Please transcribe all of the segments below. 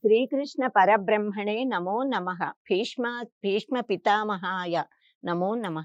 శ్రీకృష్ణ పరబ్రహ్మణే నమో నమ. భీష్మ భీష్మ పితామహాయ నమో నమ.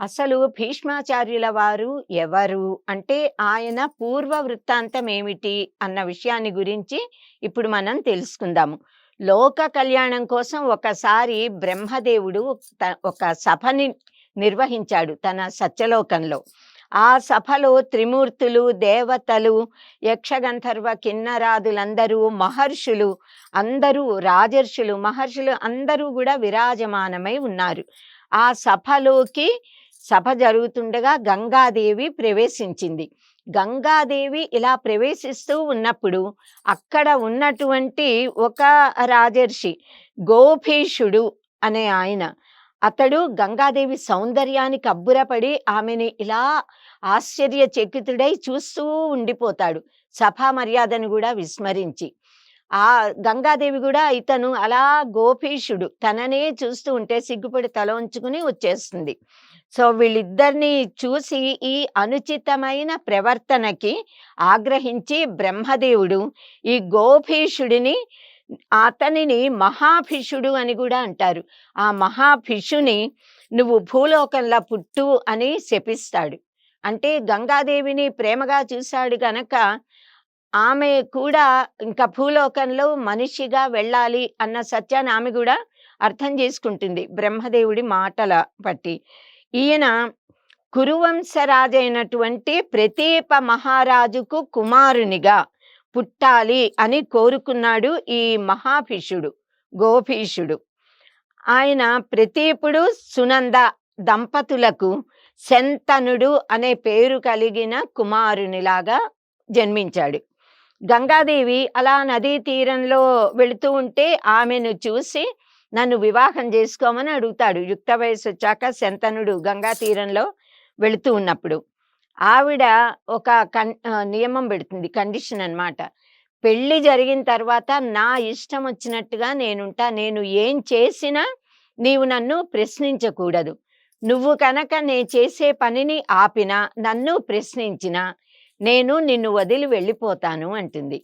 అసలు భీష్మాచార్యుల వారు ఎవరు? అంటే ఆయన పూర్వ వృత్తాంతం ఏమిటి అన్న విషయాన్ని గురించి ఇప్పుడు మనం తెలుసుకుందాము లోక కళ్యాణం కోసం ఒకసారి బ్రహ్మదేవుడు త- ఒక సభని నిర్వహించాడు తన సత్యలోకంలో. ఆ సభలో త్రిమూర్తులు దేవతలు యక్షగంధర్వ కిన్నరాదులందరూ మహర్షులు. అందరూ రాజర్షులు. మహర్షులు అందరూ కూడా విరాజమానమై ఉన్నారు. ఆ సభలోకి సభ జరుగుతుండగా గంగాదేవి ప్రవేశించింది. గంగాదేవి ఇలా ప్రవేశిస్తూ ఉన్నప్పుడు అక్కడ ఉన్నటువంటి ఒక రాజర్షి గోభీషుడు అనే ఆయన. అతడు గంగాదేవి సౌందర్యానికి అబ్బురపడి ఆమెని ఇలా ఆశ్చర్యచకితుడై చూస్తూ ఉండిపోతాడు. సభా మర్యాదను కూడా విస్మరించి. ఆ గంగాదేవి కూడా ఇతను అలా గోపీషుడు. తననే చూస్తూ ఉంటే సిగ్గుపడి తల ఉంచుకుని వచ్చేస్తుంది. సో వీళ్ళిద్దరిని చూసి ఈ అనుచితమైన ప్రవర్తనకి ఆగ్రహించి బ్రహ్మదేవుడు ఈ గోభీషుడిని అతనిని మహాభిషుడు అని కూడా అంటారు. ఆ మహాభిషుని నువ్వు భూలోకంలో పుట్టు అని శపిస్తాడు. అంటే గంగాదేవిని ప్రేమగా చూశాడు గనక ఆమె కూడా ఇంకా భూలోకంలో మనిషిగా వెళ్ళాలి అన్న సత్యాన్ని ఆమె కూడా అర్థం చేసుకుంటుంది బ్రహ్మదేవుడి మాటల బట్టి. ఈయన కురువంశరాజు అయినటువంటి ప్రతీప మహారాజుకు కుమారునిగా పుట్టాలి అని కోరుకున్నాడు ఈ మహాభీషుడు గోభీషుడు. ఆయన ప్రతీపుడు సునంద దంపతులకు శంతనుడు అనే పేరు కలిగిన కుమారునిలాగా జన్మించాడు. గంగాదేవి అలా నదీ తీరంలో వెళుతూ ఉంటే ఆమెను చూసి నన్ను వివాహం చేసుకోమని అడుగుతాడు. యుక్త వయసు వచ్చాక శంతనుడు గంగా తీరంలో వెళుతూ ఉన్నప్పుడు. ఆవిడ ఒక కన్ నియమం పెడుతుంది. కండిషన్ అన్నమాట. పెళ్ళి జరిగిన తర్వాత నా ఇష్టం వచ్చినట్టుగా నేనుంటా. నేను ఏం చేసినా నీవు నన్ను ప్రశ్నించకూడదు. నువ్వు కనుక నేను చేసే పనిని ఆపినా నన్ను ప్రశ్నించినా నేను నిన్ను వదిలి వెళ్ళిపోతాను అంటుంది.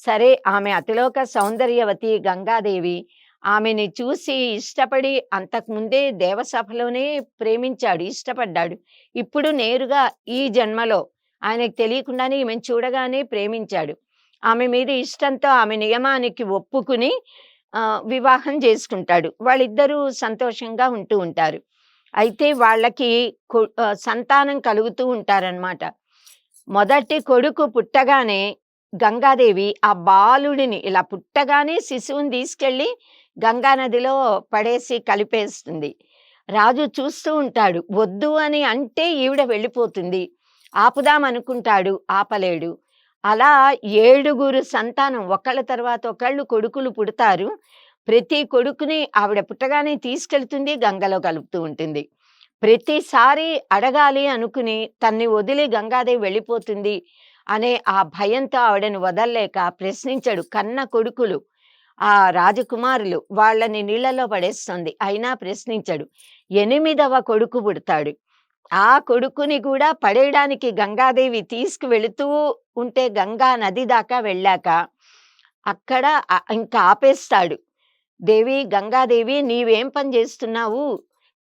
సరే ఆమె అతిలోక సౌందర్యవతి గంగాదేవి ఆమెని చూసి ఇష్టపడి అంతకుముందే దేవసభలోనే ప్రేమించాడు ఇష్టపడ్డాడు. ఇప్పుడు నేరుగా ఈ జన్మలో ఆయనకు తెలియకుండానే ఈమెను చూడగానే ప్రేమించాడు. ఆమె మీద ఇష్టంతో ఆమె నియమానికి ఒప్పుకుని వివాహం చేసుకుంటాడు. వాళ్ళిద్దరూ సంతోషంగా ఉంటూ ఉంటారు. అయితే వాళ్ళకి సంతానం కలుగుతూ ఉంటారనమాట మొదటి కొడుకు పుట్టగానే గంగాదేవి ఆ బాలుడిని ఇలా పుట్టగానే శిశువుని తీసుకెళ్ళి గంగా నదిలో పడేసి కలిపేస్తుంది. రాజు చూస్తూ ఉంటాడు వద్దు అని అంటే ఈవిడ వెళ్ళిపోతుంది. ఆపుదామనుకుంటాడు ఆపలేడు. అలా ఏడుగురు సంతానం ఒకళ్ళ తర్వాత ఒకళ్ళు కొడుకులు పుడతారు. ప్రతి కొడుకుని ఆవిడ పుట్టగానే తీసుకెళ్తుంది గంగలో కలుపుతూ ఉంటుంది. ప్రతిసారి అడగాలి అనుకుని తన్ని వదిలి గంగాదేవి వెళ్ళిపోతుంది అనే ఆ భయంతో ఆవిడను వదల్లేక ప్రశ్నించాడు కన్న కొడుకులు ఆ రాజకుమారులు. వాళ్ళని నీళ్ళలో పడేస్తుంది. అయినా ప్రశ్నించాడు ఎనిమిదవ కొడుకు పుడతాడు. ఆ కొడుకుని కూడా పడేయడానికి గంగాదేవి తీసుకువెళుతూ ఉంటే గంగా నది దాకా వెళ్ళాక అక్కడ ఇంకా ఆపేస్తాడు. దేవి గంగాదేవి నీవేం పని చేస్తున్నావు?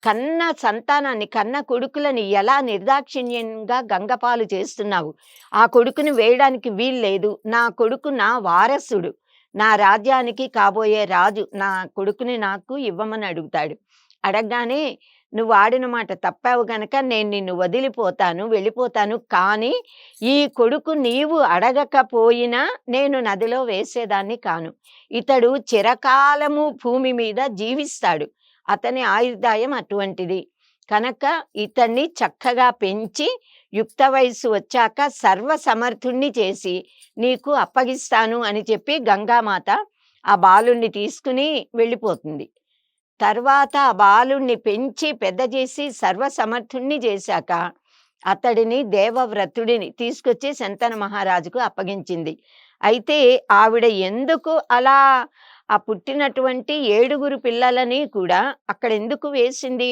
కన్న సంతానాన్ని కన్న కొడుకులని ఎలా నిర్దాక్షిణ్యంగా గంగపాలు చేస్తున్నావు? ఆ కొడుకుని వేయడానికి వీల్లేదు నా కొడుకు నా వారసుడు. నా రాజ్యానికి కాబోయే రాజు. నా కొడుకుని నాకు ఇవ్వమని అడుగుతాడు. అడగగానే నువ్వు ఆడిన మాట తప్పావు గనక నేను నిన్ను వదిలిపోతాను వెళ్ళిపోతాను. కానీ ఈ కొడుకు నీవు అడగకపోయినా నేను నదిలో వేసేదాన్ని కాను. ఇతడు చిరకాలము భూమి మీద జీవిస్తాడు. అతని ఆయుర్దాయం అటువంటిది. కనుక ఇతన్ని చక్కగా పెంచి యుక్త వయస్సు వచ్చాక సర్వసమర్థుణ్ణి చేసి నీకు అప్పగిస్తాను అని చెప్పి గంగామాత ఆ బాలుణ్ణి తీసుకుని వెళ్ళిపోతుంది. తర్వాత ఆ బాలుణ్ణి పెంచి పెద్ద చేసి సర్వసమర్థుణ్ణి చేశాక అతడిని దేవవ్రతుడిని తీసుకొచ్చి శంతన మహారాజుకు అప్పగించింది. అయితే ఆవిడ ఎందుకు అలా ఆ పుట్టినటువంటి ఏడుగురు పిల్లలని కూడా అక్కడ ఎందుకు వేసింది?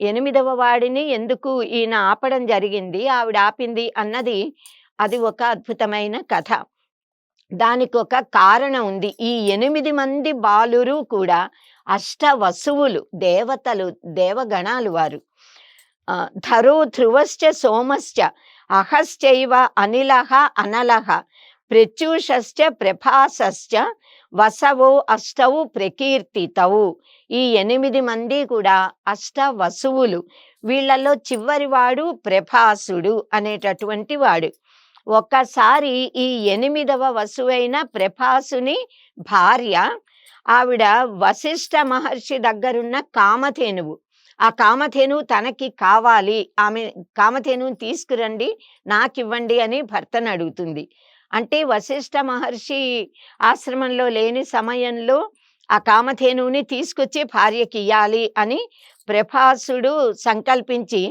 ఎనిమిదవ వాడిని ఎందుకు ఈయన ఆపడం జరిగింది? ఆవిడ ఆపింది అన్నది అది ఒక అద్భుతమైన కథ. దానికి ఒక కారణం ఉంది. ఈ ఎనిమిది మంది బాలురు కూడా అష్ట వసువులు దేవతలు దేవగణాలు వారు. ధరో ధ్రువశ్చ సోమశ్చ అహశ్చైవ అనిలహ అనలహ ప్రత్యూషశ్చ ప్రభాసశ్చ వసవో అష్టవు ప్రకీర్తితవు ఈ ఎనిమిది మంది కూడా అష్ట వసువులు. వీళ్ళలో చివరివాడు ప్రభాసుడు అనేటటువంటి వాడు. ఒక్కసారి ఈ ఎనిమిదవ వసువైన ప్రభాసుని భార్య ఆవిడ వశిష్ఠ మహర్షి దగ్గరున్న కామధేనువు. ఆ కామధేను తనకి కావాలి. ఆమె కామధేనువుని తీసుకురండి నాకివ్వండి అని భర్తను అడుగుతుంది అంటే వశిష్ఠ మహర్షి ఆశ్రమంలో లేని సమయంలో ఆ కామధేనువుని తీసుకొచ్చి భార్యకి ఇయ్యాలి అని ప్రభాసుడు సంకల్పించి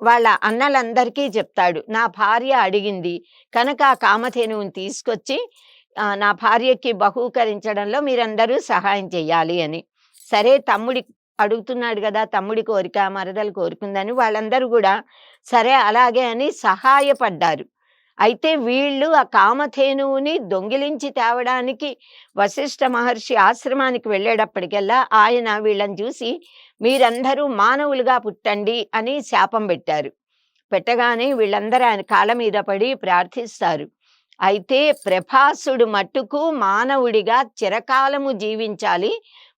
వాళ్ళ అన్నలందరికీ చెప్తాడు. నా భార్య అడిగింది. కనుక ఆ కామధేనువుని తీసుకొచ్చి నా భార్యకి బహూకరించడంలో మీరందరూ సహాయం చేయాలి అని. సరే తమ్ముడి అడుగుతున్నాడు కదా తమ్ముడి కోరిక మరదలు కోరుకుందని వాళ్ళందరూ కూడా సరే అలాగే అని సహాయపడ్డారు. అయితే వీళ్ళు ఆ కామధేనువుని దొంగిలించి తేవడానికి వశిష్ఠ మహర్షి ఆశ్రమానికి వెళ్ళేటప్పటికెల్లా ఆయన వీళ్ళని చూసి మీరందరూ మానవులుగా పుట్టండి అని శాపం పెట్టారు. పెట్టగానే వీళ్ళందరూ ఆయన కాళ్ళ మీద పడి ప్రార్థిస్తారు. అయితే ప్రభాసుడు మట్టుకు మానవుడిగా చిరకాలము జీవించాలి.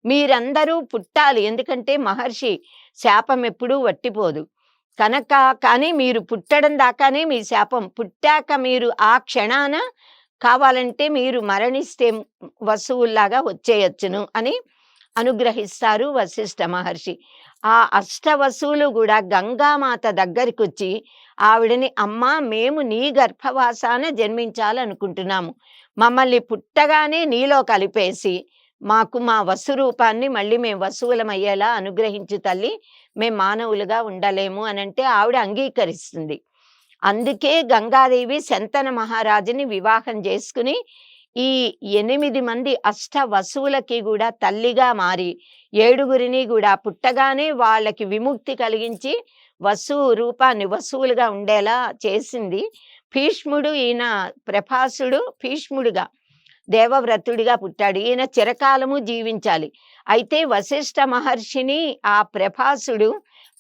మీరందరూ పుట్టాలి. ఎందుకంటే మహర్షి శాపం ఎప్పుడూ వట్టిపోదు. కనుక కానీ మీరు పుట్టడం దాకానే మీ శాపం. పుట్టాక మీరు ఆ క్షణాన కావాలంటే మీరు మరణిస్తే వసువుల్లాగా వచ్చేయచ్చును అని అనుగ్రహిస్తారు వశిష్ఠ మహర్షి. ఆ అష్టవసువులు కూడా గంగామాత దగ్గరికి వచ్చి ఆవిడని అమ్మ మేము నీ గర్భవాసాన జన్మించాలనుకుంటున్నాము. మమ్మల్ని పుట్టగానే నీలో కలిపేసి మాకు మా వసు రూపాన్ని మళ్ళీ మేము వసువులమయ్యేలా అనుగ్రహించు తల్లి. మేము మానవులుగా ఉండలేము అని అంటే ఆవిడ అంగీకరిస్తుంది. అందుకే గంగాదేవి శంతన మహారాజుని వివాహం చేసుకుని ఈ ఎనిమిది మంది అష్ట వసువులకి కూడా తల్లిగా మారి ఏడుగురిని కూడా పుట్టగానే వాళ్ళకి విముక్తి కలిగించి వసువు రూపాన్ని వసువులుగా ఉండేలా చేసింది. భీష్ముడు ఈయన ప్రభాసుడు భీష్ముడుగా దేవవ్రతుడిగా పుట్టాడు. ఈయన చిరకాలము జీవించాలి. అయితే వశిష్ఠ మహర్షిని ఆ ప్రభాసుడు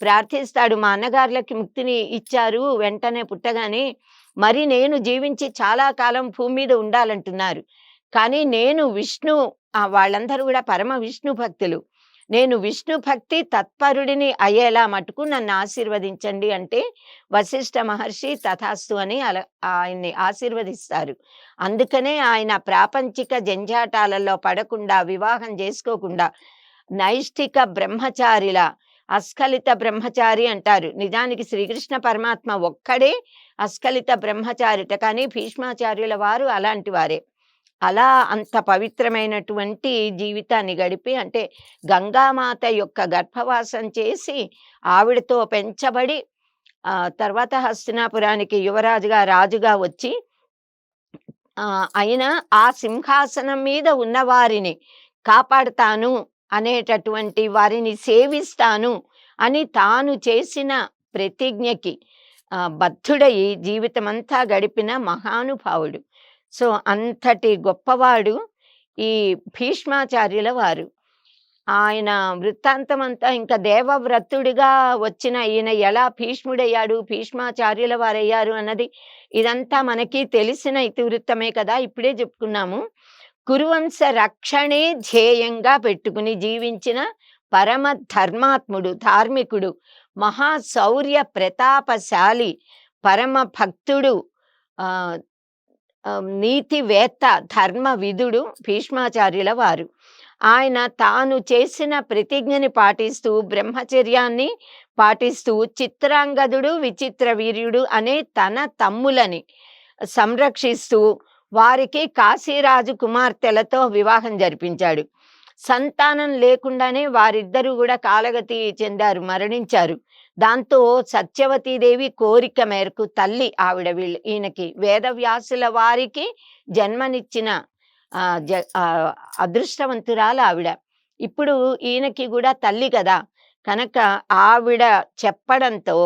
ప్రార్థిస్తాడు. మా అన్నగారులకి ముక్తిని ఇచ్చారు. వెంటనే పుట్టగానే మరి నేను జీవించి చాలా కాలం భూమి మీద ఉండాలంటున్నారు. కానీ నేను విష్ణు వాళ్ళందరూ కూడా పరమ విష్ణు భక్తులు. నేను విష్ణు భక్తి తత్పరుడిని అయ్యేలా మటుకు నన్ను ఆశీర్వదించండి అంటే వశిష్ఠ మహర్షి తథాస్తు అని అలా ఆయన్ని ఆశీర్వదిస్తారు. అందుకనే ఆయన ప్రాపంచిక జంజాటాలలో పడకుండా వివాహం చేసుకోకుండా నైష్ఠిక బ్రహ్మచారిలా అస్ఖలిత బ్రహ్మచారి అంటారు. నిజానికి శ్రీకృష్ణ పరమాత్మ ఒక్కడే అస్ఖలిత బ్రహ్మచారిట కానీ భీష్మాచార్యుల వారు అలాంటి వారే. అలా అంత పవిత్రమైనటువంటి జీవితాన్ని గడిపి అంటే గంగామాత యొక్క గర్భవాసం చేసి ఆవిడతో పెంచబడి తర్వాత హస్తినాపురానికి యువరాజుగా రాజుగా వచ్చి ఆ అయినా ఆ సింహాసనం మీద ఉన్నవారిని కాపాడతాను కాపాడుతాను అనేటటువంటి వారిని సేవిస్తాను అని తాను చేసిన ప్రతిజ్ఞకి బద్ధుడయి జీవితమంతా గడిపిన మహానుభావుడు. సో అంతటి గొప్పవాడు ఈ భీష్మాచార్యుల వారు. ఆయన వృత్తాంతం అంతా ఇంకా దేవవ్రతుడిగా వచ్చిన ఈయన ఎలా భీష్ముడయ్యాడు భీష్మాచార్యుల వారయ్యారు అన్నది ఇదంతా మనకి తెలిసిన ఇతివృత్తమే కదా ఇప్పుడే చెప్పుకున్నాము. కురువంశ రక్షణే ధ్యేయంగా పెట్టుకుని జీవించిన పరమ ధర్మాత్ముడు ధార్మికుడు మహాశౌర్య ప్రతాపశాలి పరమ భక్తుడు నీతివేత్త ధర్మ విధుడు భీష్మాచార్యుల వారు. ఆయన తాను చేసిన ప్రతిజ్ఞని పాటిస్తూ బ్రహ్మచర్యాన్ని పాటిస్తూ చిత్రాంగదుడు విచిత్ర వీర్యుడు అనే తన తమ్ములని సంరక్షిస్తూ వారికి కాశీరాజు కుమార్తెలతో వివాహం జరిపించాడు. సంతానం లేకుండానే వారిద్దరూ కూడా కాలగతి చెందారు మరణించారు. దాంతో సత్యవతీదేవి కోరిక మేరకు తల్లి ఆవిడ వీళ్ళు ఈయనకి వేదవ్యాసుల వారికి జన్మనిచ్చిన జ అదృష్టవంతురాలు ఆవిడ. ఇప్పుడు ఈయనకి కూడా తల్లి కదా. కనుక ఆవిడ చెప్పడంతో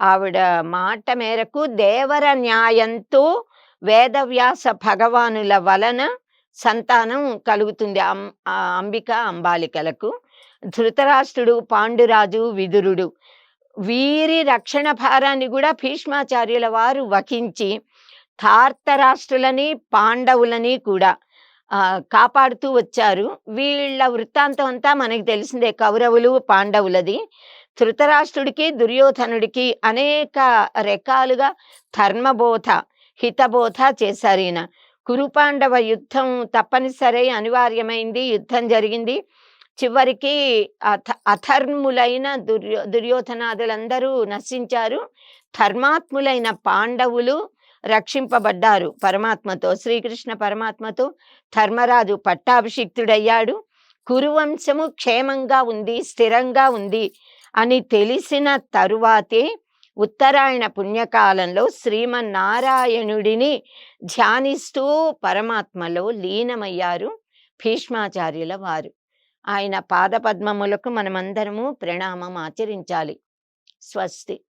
ఆవిడ మాట మేరకు దేవర న్యాయంతో వేదవ్యాస భగవానుల వలన సంతానం కలుగుతుంది అం అంబిక అంబాలికలకు. ధృతరాష్ట్రుడు పాండురాజు విదురుడు. వీరి రక్షణ భారాన్ని కూడా భీష్మాచార్యుల వారు వహించి ధార్తరాష్ట్రులని పాండవులని కూడా కాపాడుతూ వచ్చారు. వీళ్ళ వృత్తాంతం అంతా మనకి తెలిసిందే. కౌరవులు పాండవులది. ధృతరాష్ట్రుడికి దుర్యోధనుడికి అనేక రకాలుగా ధర్మబోధ. హితబోధ చేశారు ఈయన. కురుపాండవ యుద్ధం తప్పనిసరి అనివార్యమైంది యుద్ధం జరిగింది. చివరికి అథ అధర్ములైన దుర్యో దుర్యోధనాదులందరూ నశించారు. ధర్మాత్ములైన పాండవులు రక్షింపబడ్డారు పరమాత్మతో శ్రీకృష్ణ పరమాత్మతో. ధర్మరాజు పట్టాభిషిక్తుడయ్యాడు. కురువంశము క్షేమంగా ఉంది స్థిరంగా ఉంది అని తెలిసిన తరువాతే ఉత్తరాయణ పుణ్యకాలంలో శ్రీమన్నారాయణుడిని ధ్యానిస్తూ పరమాత్మలో లీనమయ్యారు భీష్మాచార్యుల వారు. ఆయన పాదపద్మములకు మనమందరము ప్రణామం ఆచరించాలి. స్వస్తి.